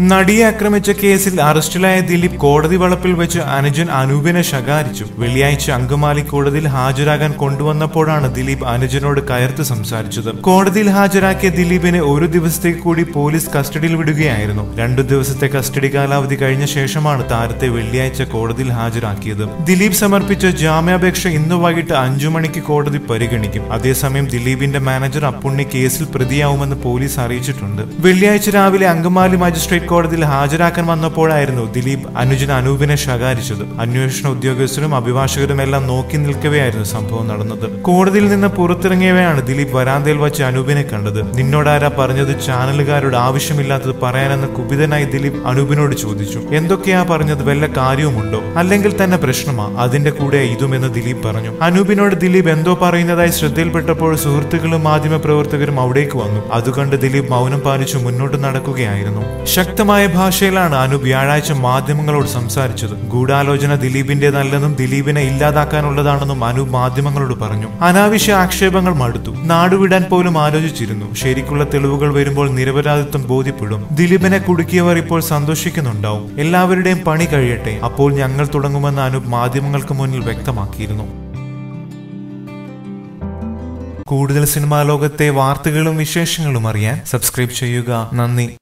നടിയെ ആക്രമിച്ച കേസിൽ അറസ്റ്റിലായ ദിലീപ് കോടതി വളപ്പിൽ വെച്ച് അനുജൻ അനൂപിനെ ശകാരിച്ചു. വെള്ളിയാഴ്ച അങ്കമാലി കോടതിയിൽ ഹാജരാകാൻ കൊണ്ടുവന്നപ്പോഴാണ് ദിലീപ് അനുജനോട് കയർത്ത് സംസാരിച്ചത്. കോടതിയിൽ ഹാജരാക്കിയ ദിലീപിനെ ഒരു ദിവസത്തേക്ക് കൂടി പോലീസ് കസ്റ്റഡിയിൽ വിടുകയായിരുന്നു. രണ്ടു ദിവസത്തെ കസ്റ്റഡി കാലാവധി കഴിഞ്ഞ ശേഷമാണ് താരത്തെ വെള്ളിയാഴ്ച കോടതിയിൽ ഹാജരാക്കിയത്. ദിലീപ് സമർപ്പിച്ച ജാമ്യാപേക്ഷ ഇന്ന് വൈകിട്ട് അഞ്ചു മണിക്ക് കോടതി പരിഗണിക്കും. അതേസമയം ദിലീപിന്റെ മാനേജർ അപ്പുണ്ണി കേസിൽ പ്രതിയാവുമെന്ന് പോലീസ് അറിയിച്ചിട്ടുണ്ട്. വെള്ളിയാഴ്ച രാവിലെ അങ്കമാലി മജിസ്ട്രേറ്റ് കോടതിയിൽ ഹാജരാക്കാൻ വന്നപ്പോഴായിരുന്നു ദിലീപ് അനുജൻ അനൂപിനെ ശകാരിച്ചത്. അന്വേഷണ ഉദ്യോഗസ്ഥരും അഭിഭാഷകരും എല്ലാം നോക്കി നിൽക്കവെയായിരുന്നു സംഭവം നടന്നത്. കോടതിയിൽ നിന്ന് പുറത്തിറങ്ങിയവയാണ് ദിലീപ് വരാന്തയിൽ വച്ച് അനൂപിനെ കണ്ടത്. നിന്നോടാരാ പറഞ്ഞത് ചാനലുകാരോട് ആവശ്യമില്ലാത്തത് പറയാനെന്ന് കുപിതനായി ദിലീപ് അനൂപിനോട് ചോദിച്ചു. എന്തൊക്കെയാ പറഞ്ഞത്? വല്ല കാര്യവുമുണ്ടോ? അല്ലെങ്കിൽ തന്നെ പ്രശ്നമാ? അതിന്റെ കൂടെ ഇതുമെന്ന് ദിലീപ് പറഞ്ഞു. അനൂപിനോട് ദിലീപ് എന്തോ പറയുന്നതായി ശ്രദ്ധയിൽപ്പെട്ടപ്പോൾ സുഹൃത്തുക്കളും മാധ്യമപ്രവർത്തകരും അവിടേക്ക് വന്നു. അതുകണ്ട് ദിലീപ് മൗനം പാലിച്ചു മുന്നോട്ട് നടക്കുകയായിരുന്നു. ശക്തമായ ഭാഷയിലാണ് അനു വ്യാഴാഴ്ച മാധ്യമങ്ങളോട് സംസാരിച്ചത്. ഗൂഢാലോചന ദിലീപിന്റേതല്ലെന്നും ദിലീപിനെ ഇല്ലാതാക്കാനുള്ളതാണെന്നും അനു മാധ്യമങ്ങളോട് പറഞ്ഞു. അനാവശ്യ ആക്ഷേപങ്ങൾ മടുത്തു. നാടുവിടാൻ പോലും ആലോചിച്ചിരുന്നു. ശരിക്കുള്ള തെളിവുകൾ വരുമ്പോൾ നിരപരാധിത്വം ബോധ്യപ്പെടും. ദിലീപിനെ കുടുക്കിയവർ ഇപ്പോൾ സന്തോഷിക്കുന്നുണ്ടാവും. എല്ലാവരുടെയും പണി കഴിയട്ടെ. അപ്പോൾ ഞങ്ങൾ തുടങ്ങുമെന്ന് അനു മാധ്യമങ്ങൾക്ക് മുന്നിൽ വ്യക്തമാക്കിയിരുന്നു. കൂടുതൽ സിനിമാ ലോകത്തെ വാർത്തകളും വിശേഷങ്ങളും അറിയാൻ സബ്സ്ക്രൈബ് ചെയ്യുക. നന്ദി.